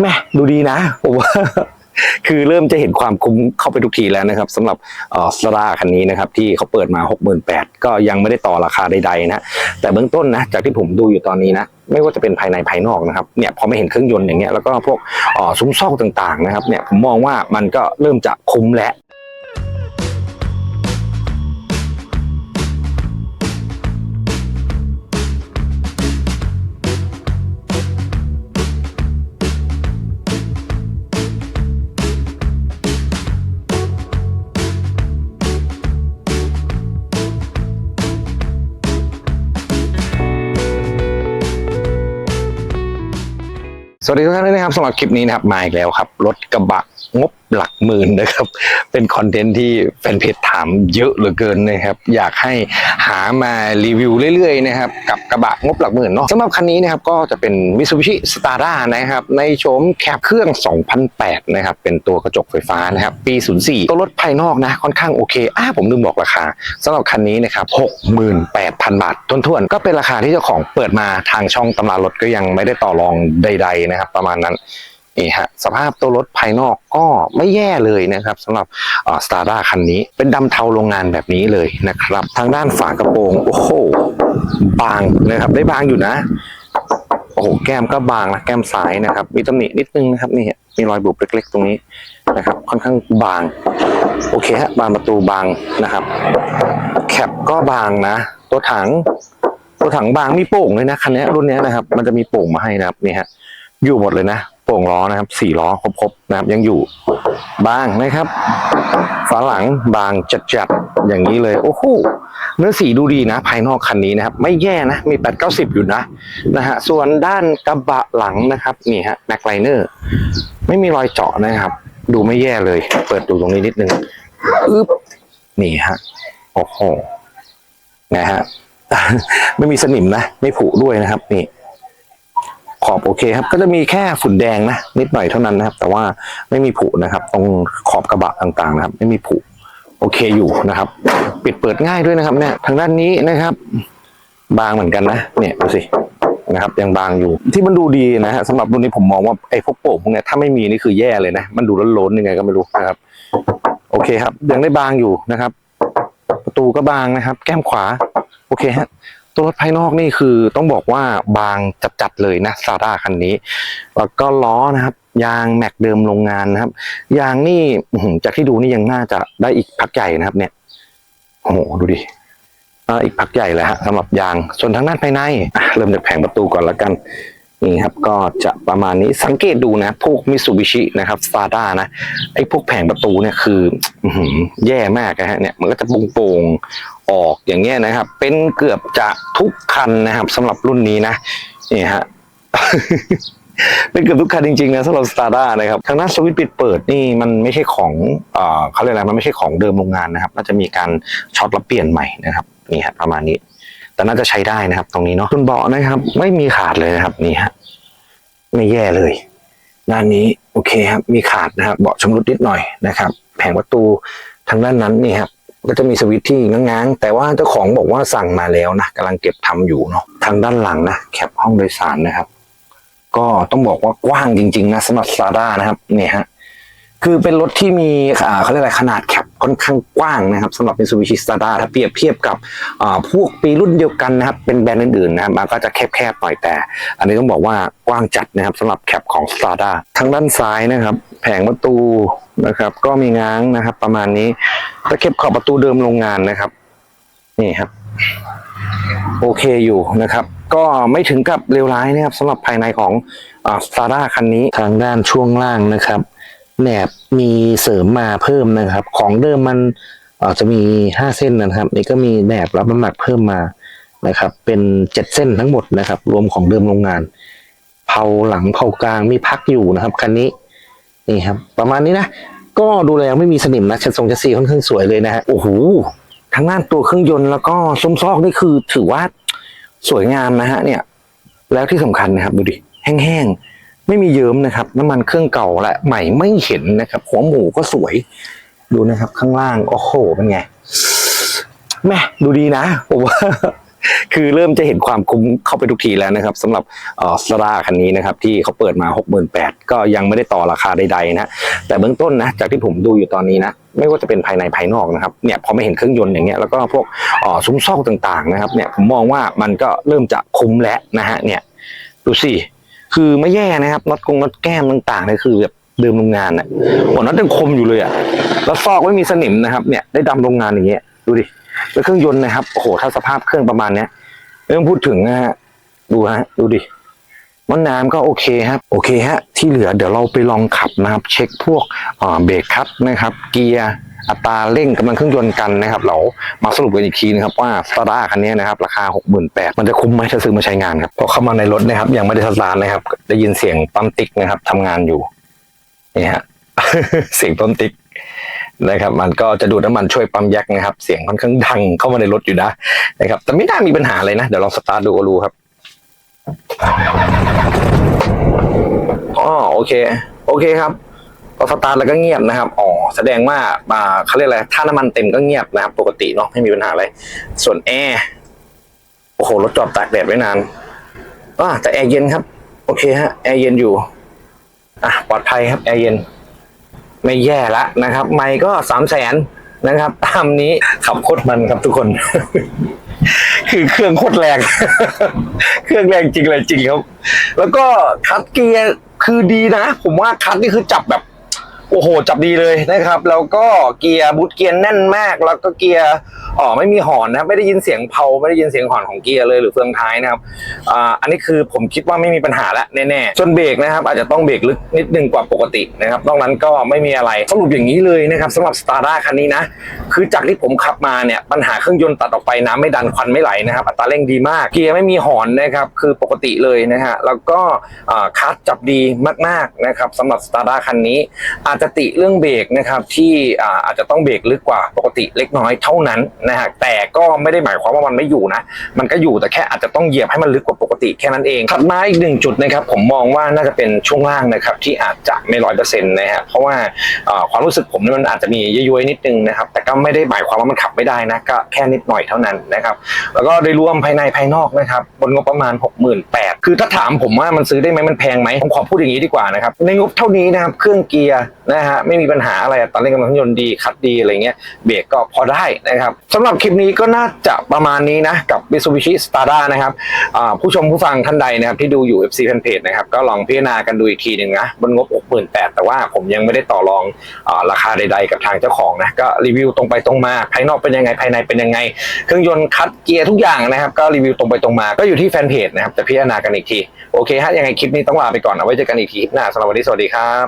แม่ดูดีนะผมว่าคือเริ่มจะเห็นความคุ้มเข้าไปทุกทีแล้วนะครับสำหรับอ่อสตาร์คันนี้นะครับที่เขาเปิดมา 68,000ก็ยังไม่ได้ต่อราคาใดๆนะแต่เบื้องต้นนะจากที่ผมดูอยู่ตอนนี้นะไม่ว่าจะเป็นภายในภายนอกนะครับเนี่ยพอไม่เห็นเครื่องยนต์อย่างเงี้ยแล้วก็พวกออซุ้มซอกต่างๆนะครับเนี่ยผมมองว่ามันก็เริ่มจะคุ้มแล้ว สวัสดีทุกท่านด้วยนะครับสำหรับคลิปนี้นะครับมาอีกแล้วครับ รถกระบะ งบหลักหมื่นนะครับ เป็นคอนเทนต์ที่แฟนเพจถามเยอะเหลือเกินนะครับ อยากให้หามารีวิวเรื่อยๆนะครับ กับกระบะงบหลักหมื่นเนาะสำหรับคันนี้นะครับก็จะเป็น Mitsubishi Stara นะครับ ในโฉมแคบเครื่อง 2008 นะครับ เป็นตัวกระจกไฟฟ้านะครับ ปี 04 ตัวรถภายนอกนะค่อนข้างโอเคอ่าผมลืมบอกราคาสำหรับคันนี้นะครับ 68,000 บาททวนๆ ก็เป็นราคาที่เจ้าของเปิดมาทางช่องตำรารถก็ยังไม่ได้ต่อรองใด ๆ นะครับ ประมาณนั้น นี่ฮะสภาพตัวรถภายนอกก็ไม่แย่เลยนะครับสำหรับสตาร์ด้าคันนี้ เป็นดำเทาโรงงานแบบนี้เลยนะครับ ทางด้านฝากระโปรง โอ้โห บางนะครับ ได้บางอยู่นะ โอ้โห แก้มก็บางนะแก้มซ้ายนะครับ มีตำหนินิดนึงนะครับนี่มีรอยบุบเล็กๆ ตรงนี้นะครับ ค่อนข้างบาง โอเคฮะบานประตูบางนะครับ แคปก็บางนะ ตัวถัง ตัวถังบางมีโป่งเลยนะคันนี้รุ่นนี้นะครับ มันจะมีโป่งมาให้นะครับนี่ฮะอยู่หมดเลยนะ โป่งล้อนะครับสี่ล้อครบๆนะครับ ยังอยู่บางนะครับฝาหลังบางจัดๆอย่างนี้เลยโอ้โหเนื้อสีดูดีนะ ภายนอกคันนี้นะครับ ไม่แย่นะ มีแปดเก้าสิบอยู่นะนะฮะส่วนด้านกระบะหลังนะครับนี่ฮะแม็กไลเนอร์ไม่มีรอยเจาะนะครับ ดูไม่แย่เลย เปิดดูตรงนี้นิดนึงอึ๊บนี่ฮะโอ้โหนะฮะไม่มีสนิมนะ ไม่ผุด้วยนะครับ นี่ ขอบโอเคครับ ก็จะมีแค่ฝุ่นแดงนะนิดหน่อยเท่านั้นนะครับ แต่ว่าไม่มีผุนะครับ ตรงขอบกระบะต่างๆ นะครับ ไม่มีผุโอเคอยู่นะครับ ปิดเปิดง่ายด้วยนะครับ เนี่ย ทางด้านนี้นะครับ บางเหมือนกันนะเนี่ยดูสินะครับยังบางอยู่ที่มันดูดีนะฮะสำหรับรุ่นนี้ผมมองว่าไอ้พวกโป่งพวกนี้ถ้าไม่มีนี่คือแย่เลยนะมันดูล้นๆยังไงก็ไม่รู้นะครับ โอเคครับ ยังได้บางอยู่นะครับ ประตูก็บางนะครับ แก้มขวา โอเคฮะ ตัวรถภายนอกนี่คือต้องบอกว่าบางจัดๆเลยนะซาร่าคันนี้แล้วก็ล้อนะครับ ยางแม็กเดิมโรงงานนะครับ ยางนี่จากที่ดูนี่ยังน่าจะได้อีกพักใหญ่นะครับ เนี่ยโอ้โหดูดิอีกพักใหญ่เลยฮะสำหรับยางส่วนทางด้านภายในเริ่มจากแผงประตูก่อนละกัน นี่ครับก็จะประมาณนี้สังเกตดูนะ พวกมิ t ูบิชินะครับสตาร์ด้านะไอ้พวกแผงประตูเนี่ยคือแย่มากนะฮะเนี่ยมันก็จะโป่งๆออกอย่างเงี้ยนะครับ เป็นเกือบจะทุกคันนะครับสำหรับรุ่นนี้นะนี่ฮะเป็นเกือบทุกคันจริงๆนะสำหรับสตาร์ด้านะครับทางด้านสวิตปิดเปิดนี่มันไม่ใช่ของเอ่อเขาเรียกอะไรมันไม่ใช่ของเดิมโรงงานนะครับน่าจะมีการช็อตแล้วเปลี่ยนใหม่นะครับนี่ฮะประมาณนี้ แต่น่าจะใช้ได้นะครับ ตรงนี้เนาะคุณเบาะนะครับ ไม่มีขาดเลยนะครับนี่ฮะไม่แย่เลยด้านนี้โอเคครับ มีขาดนะครับ เบาะชำรุดนิดหน่อยนะครับ แผงประตูทางด้านนั้นนี่ครับก็จะมีสวิตช์ที่ง้างๆ แต่ว่าเจ้าของบอกว่าสั่งมาแล้วนะกำลังเก็บทำอยู่เนาะทางด้านหลังนะแคปห้องโดยสารนะครับ ก็ต้องบอกว่ากว้างจริง ๆ นะสำหรับซาร่านะครับ เนี่ยฮะคือเป็นรถที่มีอ่าเขาเรียกอะไรขนาดแคป ค่อนข้างกว้างนะครับสำหรับ Mitsubishi Stara ถ้าเปรียบเทียบกับพวกปีรุ่นเดียวกันนะครับ เป็นแบรนด์อื่นๆนะครับมันก็จะแคบๆหน่อยแต่ อันนี้ต้องบอกว่ากว้างจัดนะครับสำหรับแคปของ Stara ทางด้านซ้ายนะครับ แผงประตูนะครับก็มีง้างนะครับ ประมาณนี้ตะเข็บขอบประตูเดิมโรงงานนะครับ นี่ครับ โอเคอยู่นะครับ ก็ไม่ถึงกับเลวร้ายนะครับสำหรับภายในของสตาร่าคันนี้ทางด้านช่วงล่างนะครับ แหนบมีเสริมมาเพิ่มนะครับ ของเดิมมันอ่อจะมีห้าเส้นนะครับ นี่ก็มีแหนบรับน้ำหนักเพิ่มมานะครับ เป็นเจ็ดเส้นทั้งหมดนะครับ รวมของเดิมโรงงาน เผาหลังเผากลางมีพักอยู่นะครับคันนี้นี่ครับ ประมาณนี้นะ ก็ดูแล้วไม่มีสนิมนะชั้นทรงชั้นซีค่อนข้างสวยเลยนะฮะโอ้โหทางด้านตัวเครื่องยนต์แล้วก็ซุ้มซอกนี่คือถือว่าสวยงามนะฮะเนี่ย แล้วที่สำคัญนะครับ ดูดิแห้งๆ ไม่มีเยิ้มนะครับ น้ำมันเครื่องเก่าและใหม่ไม่เห็นนะครับ หัวหมูก็สวย ดูนะครับ ข้างล่างโอ้โหเป็นไงแม่ดูดีนะผมว่าคือเริ่มจะเห็นความคุ้มเข้าไปทุกทีแล้วนะครับสำหรับออสตาร์คันนี้นะครับ ที่เขาเปิดมา 68,000ก็ยังไม่ได้ต่อราคาใดๆนะแต่เบื้องต้นนะจากที่ผมดูอยู่ตอนนี้นะ ไม่ว่าจะเป็นภายในภายนอกนะครับเนี่ยพอไม่เห็นเครื่องยนต์อย่างเงี้ยแล้วก็พวกออซุ้มซอกต่างๆนะครับเนี่ยผมมองว่ามันก็เริ่มจะคุ้มแล้วนะฮะเนี่ยดูสิ คือไม่แย่นะครับน็อตกงน็อตแก้มต่างๆเนี่ยคือแบบเดิมโรงงานอะหัวน็อตยังคมอยู่เลยอะแล้วซอกไม่มีสนิมนะครับเนี่ยได้ดำโรงงานอย่างเงี้ยดูดิแล้วเครื่องยนต์นะครับโอ้โหถ้าสภาพเครื่องประมาณเนี้ยไม่ต้องพูดถึงนะฮะดูฮะดูดิมันน้ำก็โอเคครับโอเคฮะที่เหลือเดี๋ยวเราไปลองขับนะครับ เช็คพวกเบรกคัตนะครับ เกียร์ อัตราเร่งกำลังเครื่องยนต์กันนะครับ เรามาสรุปกันอีกทีนะครับว่าสตาร์คันนี้นะครับราคา 68,000มันจะคุ้มไหมถ้าซื้อมาใช้งานครับพอเข้ามาในรถนะครับยังไม่ได้สตาร์ทนะครับ ได้ยินเสียงปั๊มติ๊กนะครับทำงานอยู่นี่ฮะเสียงปั๊มติ๊กนะครับ มันก็จะดูดน้ำมันช่วยปั๊มแยกนะครับ เสียงค่อนข้างดังเข้ามาในรถอยู่นะนะครับ แต่ไม่น่ามีปัญหาเลยนะ เดี๋ยวลองสตาร์ทดูก็รู้ครับอ๋อโอเค โอเคครับ พอสตาร์ทแล้วก็เงียบนะครับอ๋อแสดงว่าอ่าเขาเรียกอะไรถ้าน้ำมันเต็มก็เงียบนะครับ ปกติเนาะไม่มีปัญหาอะไร ส่วนแอร์โอ้โหรถจอดตากแดดไว้นานอ่าแต่แอร์เย็นครับ โอเคฮะแอร์เย็นอยู่อะปลอดภัยครับแอร์เย็น ไม่แย่ละนะครับ ไม่ก็สามแสนนะครับ ตามนี้ขับโคตรมันครับทุกคน คือเครื่องโคตรแรง เครื่องแรงจริงเลยจริงครับ แล้วก็คัดเกียร์คือดีนะ ผมว่าคัดนี่คือจับแบบ โอ้โห จับดีเลยนะครับ แล้วก็เกียร์บูทเกียร์แน่นมาก แล้วก็เกียร์ อ๋อไม่มีหอนนะครับไม่ได้ยินเสียงเพาไม่ได้ยินเสียงหอนของเกียร์เลยหรือเฟืองท้ายนะครับอ่าอันนี้คือผมคิดว่าไม่มีปัญหาล้วแน่ๆส่วนเบรกนะครับอาจจะต้องเบรกลึกนิดนึงกว่าปกตินะครับนอกนั้นก็ไม่มีอะไรสรุปอย่างนี้เลยนะครับสำหรับสตาร์ด้าคันนี้นะคือจากที่ผมขับมาเนี่ยปัญหาเครื่องยนต์ตัดออกไปน้ำไม่ดันควันไม่ไหลนะครับอัตราเร่งดีมากเกียร์ไม่มีหอนนะครับคือปกติเลยนะฮะแล้วก็อ่าคัสจับดีมากๆนะครับสำหรับสตาร์ด้าคันนี้ อาจจะติเรื่องเบรกนะครับที่อ่าอาจจะต้องเบรกลึกกว่าปกติเล็กน้อยเท่านั้นนะฮะแต่ก็ไม่ได้หมายความว่ามันไม่อยู่นะ มันก็อยู่แต่แค่อาจจะต้องเหยียบให้มันลึกกว่าปกติแค่นั้นเองถัดมาอีกหนึ่งจุดนะครับผมมองว่าน่าจะเป็นช่วงล่างนะครับที่อาจจะไม่ร้อยเปอร์เซ็นต์นะฮะเพราะว่าความรู้สึกผมนี่มันอาจจะมีย้อยๆนิดนึงนะครับแต่ก็ไม่ได้หมายความว่ามันขับไม่ได้นะก็แค่นิดหน่อยเท่านั้นนะครับแล้วก็โดยรวมภายในภายนอกนะครับบนงบประมาณ 68,000คือถ้าถามผมว่ามันซื้อได้ไหมมันแพงไหมผมขอพูดอย่างนี้ดีกว่านะครับในงบเท่านี้นะครับเครื่องเกียร์นะฮะไม่มีปัญหาอะไรตอนเร่งกำลังยนต์ดีคัดดีอะไรเงี้ยเบรกก็พอได้นะครับสำหรับคลิปนี้ก็น่าจะประมาณนี้นะกับ Mitsubishi Stada นะครับผู้ชมผู้ฟังท่านใดนะครับที่ดูอยู่ FC Fanpage นะครับก็ลองพิจารณากันดูอีกทีหนึ่งนะบนงบ 68,000แต่ว่าผมยังไม่ได้ต่อรองอราคาใด ๆ กับทางเจ้าของนะก็รีวิวตรงไปตรงมา ภายนอกเป็นยังไงภายในเป็นยังไง เครื่องยนต์คัดเกียร์ทุกอย่างนะครับก็รีวิวตรงไปตรงมาก็อยู่ที่แฟนเพจนะครับจะพิจารณากันอีกที โอเคฮะยังไงคลิปนี้ต้องลาไปก่อนเอาไว้เจอกันอีกทีคลิปหน้าสำหรับวันนี้สวัสดีครับ